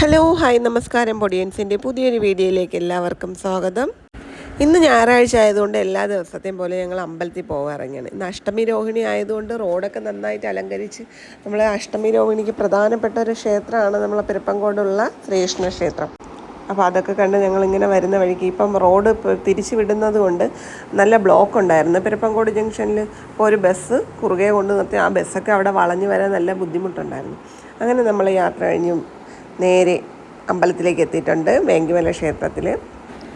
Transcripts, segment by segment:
Hello hi നമസ്കാരം പൊടിയൻസിന്റെ പുതിയൊരു വീഡിയോയിലേക്ക് എല്ലാവർക്കും സ്വാഗതം. ഇന്ന് ഞായറാഴ്ച ആയതുകൊണ്ട് എല്ലാ ദിവസത്തെയും പോലെ ഞങ്ങൾ അമ്പലത്തിൽ പോകാറിങ്ങാണ്. ഇന്ന് അഷ്ടമി രോഹിണി ആയതുകൊണ്ട് റോഡൊക്കെ നന്നായിട്ട് അലങ്കരിച്ച് നമ്മൾ അഷ്ടമി രോഹിണിക്ക് പ്രധാനപ്പെട്ട ഒരു ക്ഷേത്രമാണ് നമ്മളെ പെരുപ്പങ്കോടുള്ള ശ്രീകൃഷ്ണ ക്ഷേത്രം. അപ്പോൾ അതൊക്കെ കണ്ട് ഞങ്ങളിങ്ങനെ വരുന്ന വഴിക്ക് ഇപ്പം റോഡ് തിരിച്ചു വിടുന്നത് കൊണ്ട് നല്ല ബ്ലോക്ക് ഉണ്ടായിരുന്നു. പെരുപ്പങ്കോട് ജംഗ്ഷനിൽ ഇപ്പോൾ ഒരു ബസ് കുറുകെ കൊണ്ട് നിർത്തി ആ ബസ്സൊക്കെ അവിടെ വളഞ്ഞു വരാൻ നല്ല ബുദ്ധിമുട്ടുണ്ടായിരുന്നു. അങ്ങനെ നമ്മൾ യാത്ര കഴിഞ്ഞു. നേരെ അമ്പലത്തിലേക്ക് എത്തിയിട്ടുണ്ട് വേങ്കിമല ക്ഷേത്രത്തിൽ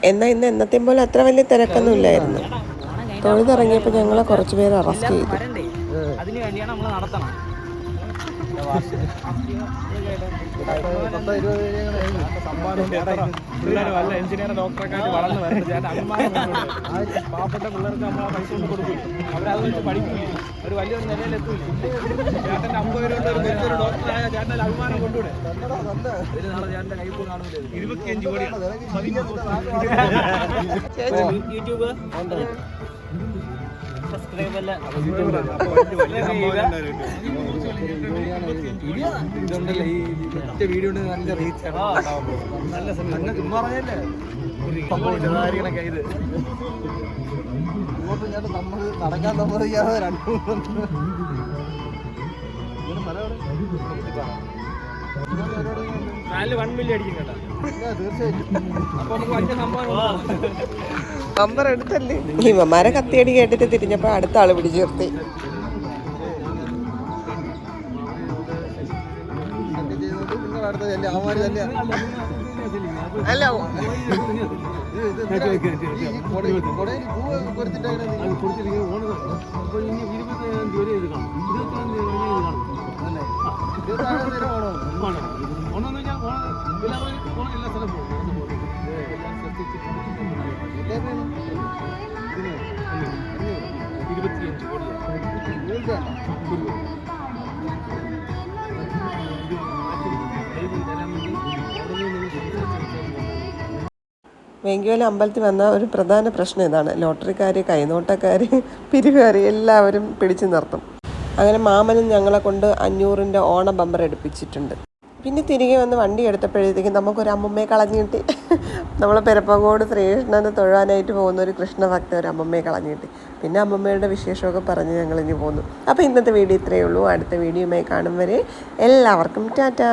എന്നാൽ ഇന്ന് എന്നത്തെയും പോലെ അത്ര വലിയ തിരക്കൊന്നും ഇല്ലായിരുന്നു തൊഴുതിറങ്ങിയപ്പോൾ ഞങ്ങളെ കുറച്ച് പേര് അറസ്റ്റ് ചെയ്തു. പഠിക്കില്ല ഒരു വലിയൊരു നിലയിലെത്തൂല ചേട്ടന്റെ അമ്പത് കൊണ്ട് ഒരു വലിയൊരു ഡോക്ടറായ ചേട്ടന്റെ അഭിമാനം കൊണ്ടുവിടെ ഇതിന് നാളെ ചേട്ടന്റെ കൈപ്പ് കാണൂലേ? ഇരുപത്തിയഞ്ച് കോടിയാണ് യൂട്യൂബ്? സബ്സ്ക്രൈബ് അല്ല. ഇതുണ്ടല്ലോ ഈ ഒറ്റ വീഡിയോ നല്ല റീച്ച് നല്ല സമയം ചുമ്മാ പറഞ്ഞല്ലേ? ഇത്. ഇങ്ങോട്ട് ഞാൻ നമ്മൾ നടക്കാൻ സമ്മതിക്കാതെ രണ്ട് മൂന്ന് വൺ അടിക്കും കേട്ടോ. നമ്പർ എടുത്തല്ലേ? ഇവന്മാരെ കത്തിയടി കേട്ടിട്ട് തിരിഞ്ഞപ്പോ അടുത്ത ആൾ പിടിച്ചു നിർത്തി. അല്ല ഇത് ഇരുപത്തിയഞ്ച്? വെങ്കിയോല അമ്പലത്തിൽ വന്ന ഒരു പ്രധാന പ്രശ്നം ഇതാണ് ലോട്ടറിക്കാർ കൈനോട്ടക്കാർ പിരിവുകാർ എല്ലാവരും പിടിച്ചു നിർത്തും അങ്ങനെ മാമനും ഞങ്ങളെ കൊണ്ട് അഞ്ഞൂറിന്റെ ഓണ ബമ്പർ എടുപ്പിച്ചിട്ടുണ്ട് പിന്നെ തിരികെ വന്ന് വണ്ടി എടുത്തപ്പോഴത്തേക്കും നമുക്കൊരു അമ്മമ്മയെ കളഞ്ഞു കിട്ടി. നമ്മൾ പെരപ്പങ്കോട് ശ്രീകൃഷ്ണനെ തൊഴാനായിട്ട് പോകുന്ന ഒരു കൃഷ്ണഭക്ത ഒരു അമ്മമ്മയെ കളഞ്ഞു കിട്ടി. പിന്നെ അമ്മമ്മയുടെ വിശേഷമൊക്കെ പറഞ്ഞ് ഞങ്ങൾ ഇനി പോന്നു അപ്പോൾ ഇന്നത്തെ വീഡിയോ ഇത്രയേ ഉള്ളൂ. അടുത്ത വീഡിയോയുമായി കാണും വരെ എല്ലാവർക്കും ടാറ്റാ.